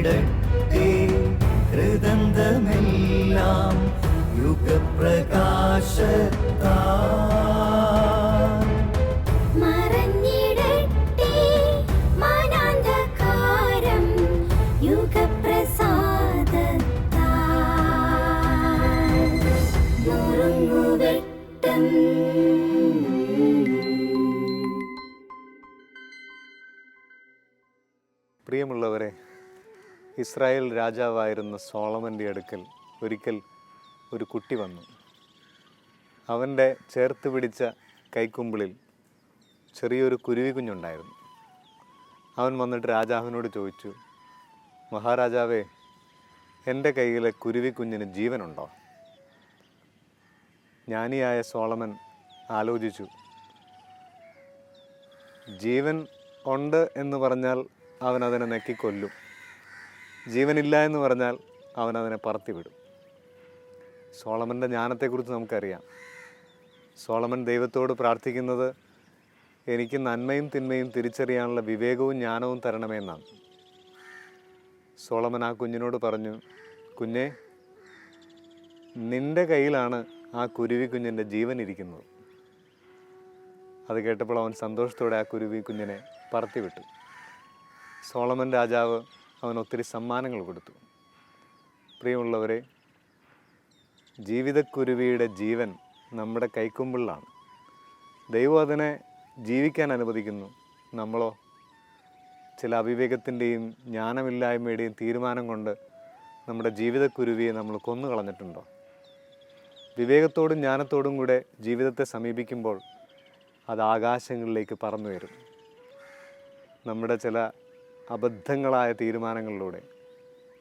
ഇറങ്ങിടട്ടെ ഹൃദന്തമെല്ലാം യുഗപ്രകാശത്താ യുഗപ്രസാദത്താൽ. പ്രിയമുള്ളവരെ ഇസ്രായേൽ രാജാവായിരുന്ന സോളമന്റെ അടുക്കൽ ഒരിക്കൽ ഒരു കുട്ടി വന്നു. അവന്റെ ചേർത്ത് പിടിച്ച കൈക്കുമ്പിളിൽ ചെറിയൊരു കുരുവി കുഞ്ഞുണ്ടായിരുന്നു. അവൻ വന്നിട്ട് രാജാവിനോട് ചോദിച്ചു മഹാരാജാവേ എന്റെ കയ്യിലെ കുരുവി കുഞ്ഞിന് ജീവനുണ്ടോ? ജ്ഞാനിയായ സോളമൻ ആലോചിച്ചു ജീവൻ ഉണ്ട് എന്ന് പറഞ്ഞാൽ അവൻ അതിനെ നെക്കിക്കൊല്ലും. ജീവനില്ല എന്ന് പറഞ്ഞാൽ അവൻ അതിനെ പറത്തിവിടും സോളമന്റെ ജ്ഞാനത്തെക്കുറിച്ച് നമുക്കറിയാം. സോളമൻ ദൈവത്തോട് പ്രാർത്ഥിക്കുന്നത് എനിക്ക് നന്മയും തിന്മയും തിരിച്ചറിയാനുള്ള വിവേകവും ജ്ഞാനവും തരണമെന്നാണ്. സോളമൻ ആ കുഞ്ഞിനോട് പറഞ്ഞു കുഞ്ഞെ നിന്റെ കയ്യിലാണ് ആ കുരുവി കുഞ്ഞിന്റെ ജീവൻ ഇരിക്കുന്നത്. അത് കേട്ടപ്പോൾ അവൻ സന്തോഷത്തോടെ ആ കുരുവി കുഞ്ഞിനെ പറത്തിവിട്ടു സോളമൻ രാജാവ് അവൻ ഒത്തിരി സമ്മാനങ്ങൾ കൊടുത്തു. പ്രിയമുള്ളവരെ ജീവിതക്കുരുവിയുടെ ജീവൻ നമ്മുടെ കൈക്കുമ്പിളിലാണ്. ദൈവം അതിനെ ജീവിക്കാൻ അനുവദിക്കുന്നു. നമ്മളോ? ചില അവിവേകത്തിന്റെയും ജ്ഞാനമില്ലായ്മയുടെയും തീരുമാനം കൊണ്ട് നമ്മുടെ ജീവിതക്കുരുവിയെ നമ്മൾ കൊന്നു കളഞ്ഞിട്ടുണ്ടോ? വിവേകത്തോടും ജ്ഞാനത്തോടും കൂടെ ജീവിതത്തെ സമീപിക്കുമ്പോൾ അത് ആകാശങ്ങളിലേക്ക് പറന്നു വരും. നമ്മുടെ ചില അബദ്ധങ്ങളായ തീരുമാനങ്ങളിലൂടെ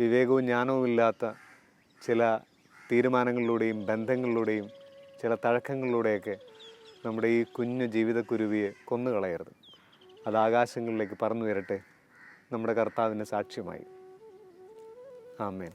വിവേകവും ജ്ഞാനവും ഇല്ലാത്ത ചില തീരുമാനങ്ങളിലൂടെയും ബന്ധങ്ങളിലൂടെയും ചില തഴക്കങ്ങളിലൂടെയൊക്കെ നമ്മുടെ ഈ കുഞ്ഞു ജീവിതക്കുരുവിയെ കൊന്നുകളയരുത്. അത് ആകാശങ്ങളിലേക്ക് പറന്നു വരട്ടെ. നമ്മുടെ കർത്താവിന്റെ സാക്ഷ്യമായി. ആമേൻ.